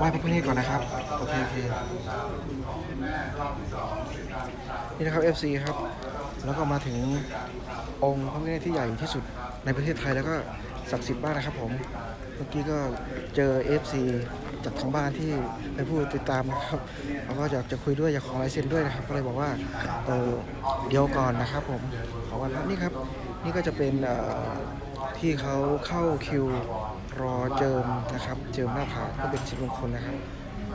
ไหว้พระพิฆเนศก่อนนะครับ โอเคโอเคนี่นะครับ FC ครับ แล้วก็มาถึงองค์พระพิฆเนศที่ใหญ่ที่สุดในประเทศไทยแล้วก็ศักดิ์สิทธิ์มากนะครับผม มื่อกี้ก็เจอ FC จากทางบ้านที่เป็นผู้ติดตามนะครับเขาก็อยากจะคุยด้วยอยากขอลายเซ็นด้วยนะครับก็เลยบอกว่าเออเดี๋ยวก่อนนะครับผมขอวันครับนี่ครับ นี่ก็จะเป็นเอ่อที่เขาเข้าคิวรอเจิมนะครับ เจิมหน้าผากก็เป็นสิบมงคลนะครับ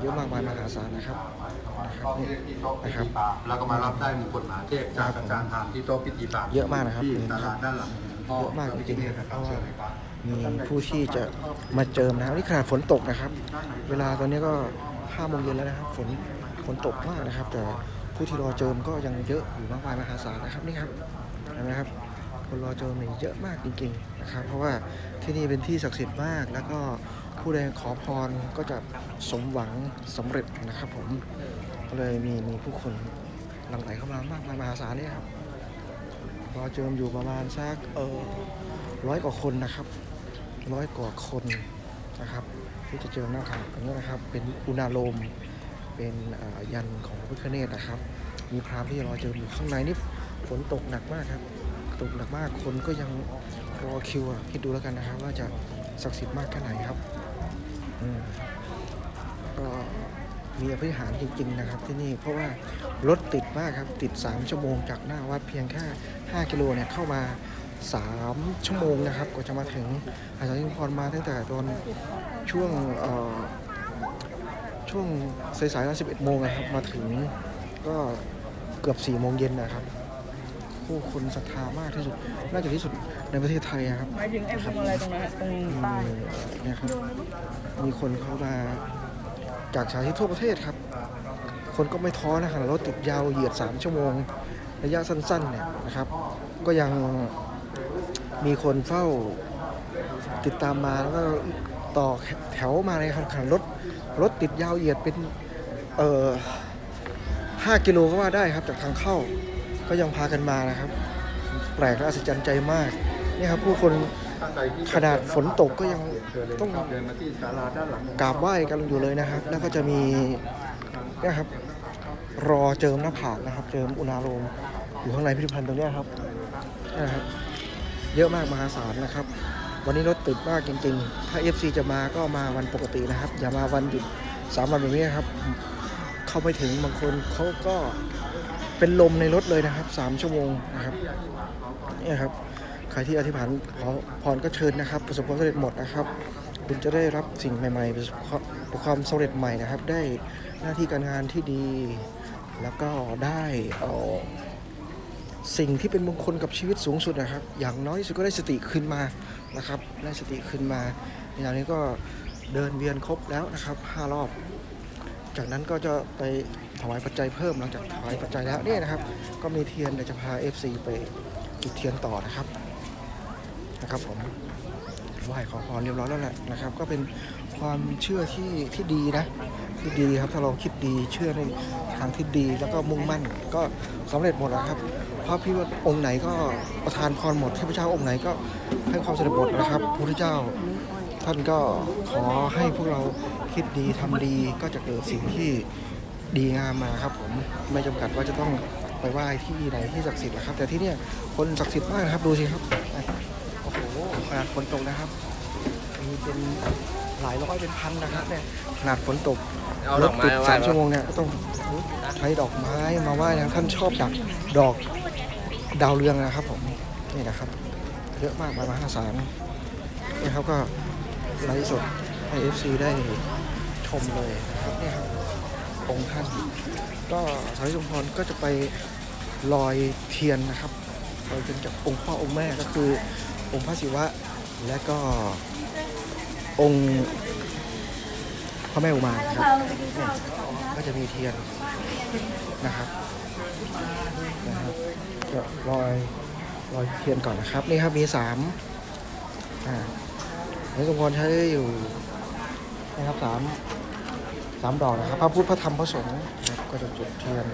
เยอะมากมายมหาศาลนะครับนะครับนี่ที่โต๊ะพินะครับธีปราบแล้วก็มารับได้มงคลมหาเทพจากอาจารย์ทานที่โต๊ะพิธีปราบเยอะมากนะครับที่ตลาดด้านหลังเยอะมากจริงๆนะครับเพราะว่า มีผู้ที่จะมาเจิมนะครับนี่ขนาดฝนตกนะครับ เวลาตอนนี้ก็ห้าโมงเย็นแล้วนะครับ ฝนฝนตกมากนะครับ แต่ผู้ที่รอเจิมก็ยังเยอะอยู่มากมายมหาศาลนะครับนี่ครับเห็นไหมครับคนรอเจิมเนี่ยเยอะมากจริงๆนะครับ เพราะว่าที่นี่เป็นที่ศักดิ์สิทธิ์มาก แล้วก็ผู้ใดขอพรก็จะสมหวังสำเร็จนะครับ ผมก็เลยมีมีผู้คนหลั่งไหลเข้ามามากมายมหาศาลเนี่ยครับรอเจิมอยู่ประมาณสักเออร้อยกว่าคนนะครับ ร้อยกว่าคนนะครับ ที่จะเจิมหน้าผากอันนี้นะครับ เป็นอุณาโลม เป็นยันของพระพุทธเนศนะครับ มีพรามที่รอเจิมอยู่ข้างในนี่ฝนตกหนักมากครับ ตกหนักมากคนก็ยังรอคิวอะคิดดูแล้วกันนะครับ ว่าจะศักดิ์สิทธิ์มากแค่ไหนครับอืมก็มีอภิหารจริง ๆ นะครับ ที่นี่เพราะว่ารถติดมากครับ ติด 3 ชั่วโมงจากหน้าวัดเพียงแค่ 5 กิโลเนี่ยเข้ามา 3 ชั่วโมงนะครับกว่าจะมาถึงอาจารย์ยิงพรมาตั้งแต่ตอนช่วงเอ่อช่วงสายๆ11โมงนะครับมาถึงก็เกือบ4โมงเย็นนะครับผู้คนศรัทธามากที่สุดน่าจะที่สุดในประเทศไทยอะครับหมายถึงไอ้พวงอะไรตรงนั้นอะตรงใต้เนี่ยครับมีคนเขามาจากสาธิตทั่วประเทศครับ คนก็ไม่ท้อนะครับรถติดยาวเหยียด 3 ชั่วโมง ระยะสั้นๆเนี่ยนะครับ ก็ยัง มีคนเฝ้าติดตามมาแล้วก็ต่อแถวมาในขนาดรถรถติดยาวเหยียดเป็นเอ่อ5กิโลก็ว่าได้ครับจากทางเข้าก็ยังพากันมานะครับ แปลกและอัศจรรย์ใจมากนี่ครับผู้คนขนาดฝนตกก็ยังต้องกราบไหว้กันอยู่เลยนะครับ แล้วก็จะมีนี่ครับรอเจิมหน้าผากนะครับ เจิมอุณาโลมอยู่ข้างในพิพิธภัณฑ์ตรงนี้ครับนี่นะครับ เยอะมากมหาศาลนะครับ วันนี้รถติดมากจริง ๆ ถ้า FC จะมาก็มาวันปกตินะครับ อย่ามาวันหยุดสามวันแบบนี้ครับ เข้าไปถึงบางคนเขาก็เป็นลมในรถเลยนะครับสามชั่วโมงนะครับเนี่ยครับใครที่อธิษฐานขอพรก็เชิญนะครับ ประสบความสำเร็จหมดนะครับ คุณจะได้รับสิ่งใหม่ๆประสบความสบความสำเร็จใหม่นะครับ ได้หน้าที่การงานที่ดี แล้วก็ได้ออ สิ่งที่เป็นมงคลกับชีวิตสูงสุดนะครับ อย่างน้อยที่สุดก็ได้สติขึ้นมานะครับ ได้สติขึ้นมาอย่างนี้ก็เดินเวียนครบแล้วนะครับห้ารอบ จากนั้นก็จะไปถวายปัจจัยเพิ่มหลังจากถวายปัจจัยแล้วเนี่ยนะครับ ก็มีเทียนเดี๋ยวจะพา FC ไปจุดเทียนต่อนะครับนะครับผมไหว้ขอพรเรียบร้อยแล้วแหละนะครับ ก็เป็นความเชื่อที่ที่ดีนะ ที่ดีครับ ถ้าเราคิดดีเชื่อในทางที่ดีแล้วก็มุ่งมั่น ก็สำเร็จหมดแล้วครับ เพราะพี่ว่าองค์ไหนก็ประทานพรหมดเทพเจ้าองค์ไหนก็ให้ความสำเร็จหมดนะครับพระพุทธเจ้า ท่านก็ขอให้พวกเราคิดดีทำดีก็จะเกิดสิ่งที่ดีงามมาครับผมไม่จำกัดว่าจะต้องไปไหว้ที่ไหนที่ศักดิ์สิทธิ์นะครับ แต่ที่เนี่ยคนศักดิ์สิทธิ์มากนะครับดูสิครับโอ้โหขนาดฝนตกนะครับมีเป็นหลายร้อยเป็นพันนะครับเนี่ยขนาดฝนตก เอาดอกไม้รถติดมาไหว้สามชั่วโมงเนี่ยก็ต้องใช้ดอกไม้มาไหว้นะครับท่านชอบดักดอกดาวเรืองนะครับผมนี่นะครับ เยอะมากมายมหาศาลนี่ครับก็ไลฟ์สดให้ FC ได้ชมเลยนะครับนี่ครับองค์ท่านก็สายชุมพรก็จะไปลอยเทียนนะครับลอยเทียนจากองค์พ่อองค์แม่ก็คือองค์พระศิวะและก็องค์ พระแม่อุมานะครับเนี่ยก็จะมีเทียนนะครับนะครับก็ลอยลอยเทียนก่อนนะครับ นี่ครับมีสามอ่าสายชุมพรใช้อยู่นะครับสามสามดอกนะครับ พระพุทธพระธรรมพระสงฆ์นะครับก็จะจุดเทียน